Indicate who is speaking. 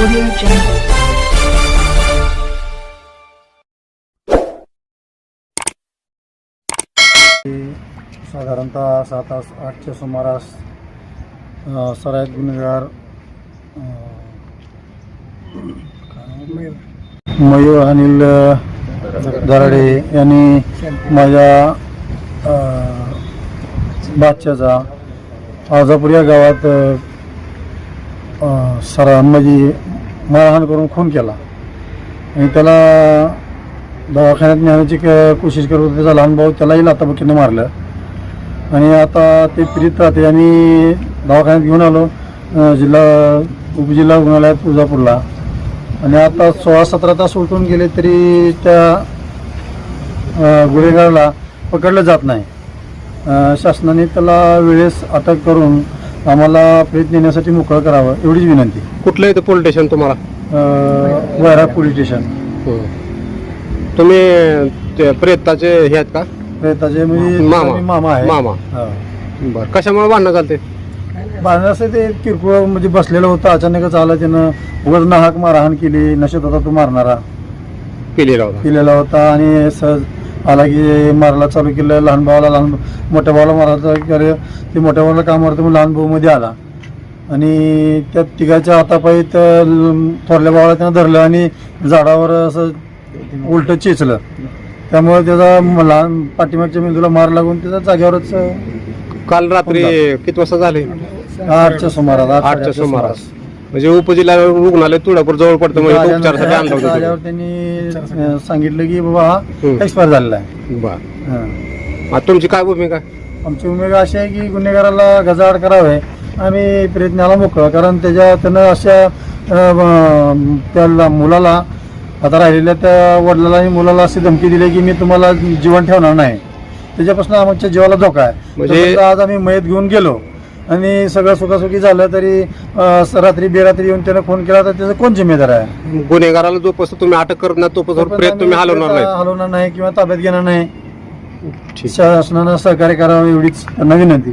Speaker 1: Audio Jungle.
Speaker 2: साधारणतः सात तास आठच्या सुमारास सरायत गुन्हेगार मयूर अनिल दराडे यांनी माझ्या बादशाचा आजापूर या गावात सरा म्हणजे मारहाण करून खून केला. आणि त्याला दवाखान्यात नेण्याची क- कोशिश करत होते त्याचा लहान भाऊ त्यालाही लाताबुकीनं मारलं. आणि आता ते पीडित राहते आणि दवाखान्यात घेऊन आलो जिल्हा उपजिल्हा रुग्णालयात तुळजापूरला. आणि आता सोळा सतरा तास उलटून गेले तरी त्या अ, गुन्हेगाराला पकडलं जात नाही. शासनाने त्याला वेळेस अटक करून आम्हाला प्रेत नेण्यासाठी मोकळं करावं एवढीच विनंती.
Speaker 3: कुठलं येतं पोलीस स्टेशन तुम्हाला?
Speaker 2: अ, वैराग पोलीस स्टेशन.
Speaker 3: तुम्ही ते प्रेताचे हे आहेत का?
Speaker 2: प्रेताचे म्हणजे
Speaker 3: मामा.
Speaker 2: मामा आहे
Speaker 3: मामा.
Speaker 2: हा.
Speaker 3: बरं. कशामुळे भांडणं चालते
Speaker 2: भांडण असं ते किरकोळ म्हणजे बसलेलं होतं. अचानकच आलं त्यानं उगाच नाहक मारहाण केली. नशेत होता तो मारणारा.
Speaker 3: पिलेला होता.
Speaker 2: केलेला होता आणि सहज की मारायला चालू केलं लहान भावाला लहान मोठ्या भावाला मारायला करे ते मोठ्या भावाला काम मारतो मग लहान भाऊ मध्ये आला. आणि त्या तिघाच्या हातापायी त्या थोरल्या भावाला त्यानं धरलं आणि झाडावर असं उलट चेचलं. त्यामुळे त्याचा लहान पाठीमागच्या मेंदूला मार लागून त्याचा जागेवरच
Speaker 3: काल रात्री किती वाजता झाले?
Speaker 2: आठच्या सुमारास आठ
Speaker 3: आठच्या सुमारास. म्हणजे उपजिल्हा रुग्णालय तुळजापूर जवळ पडतं म्हणजे तो उपचारासाठी आणलं होतं.
Speaker 2: आल्यावर
Speaker 3: तिकडे.
Speaker 2: त्यांनी सांगितलं की बाबा हा. एक्सपायर झालेला आहे.
Speaker 3: बरं.
Speaker 2: हं.
Speaker 3: आता तुमची काय भूमिका?
Speaker 2: आमची उमेद अशी आहे की गुन्हेगाराला गजाआड करावे. आम्ही प्रयत्नाला मोकळं कारण त्याच्या त्यानं अशा अं, त्या ल- मुलाला आता राहिलेल्या त्या वडिलाला आणि मुलाला अशी धमकी दिली की मी तुम्हाला जीवन ठेवणार नाही. त्याच्यापासून आमच्या जीवाला धोका आहे.
Speaker 3: म्हणजे-
Speaker 2: म्हणजे आज आम्ही मयत घेऊन गेलो. आणि सगळं सुखासुखी झालं तरी अं, रात्री बेरात्री येऊन त्यानं फोन केला तर त्याचा कोण जिम्मेदार आहे?
Speaker 3: गुन्हेगाराला जोपासून तुम्ही अटक करत नाही तोपासून प्रेत तुम्ही हलवणार नाही
Speaker 2: हलवणार नाही किंवा ताब्यात घेणार नाही. शासनानं सहकार्य करावं एवढीच त्यांना विनंती.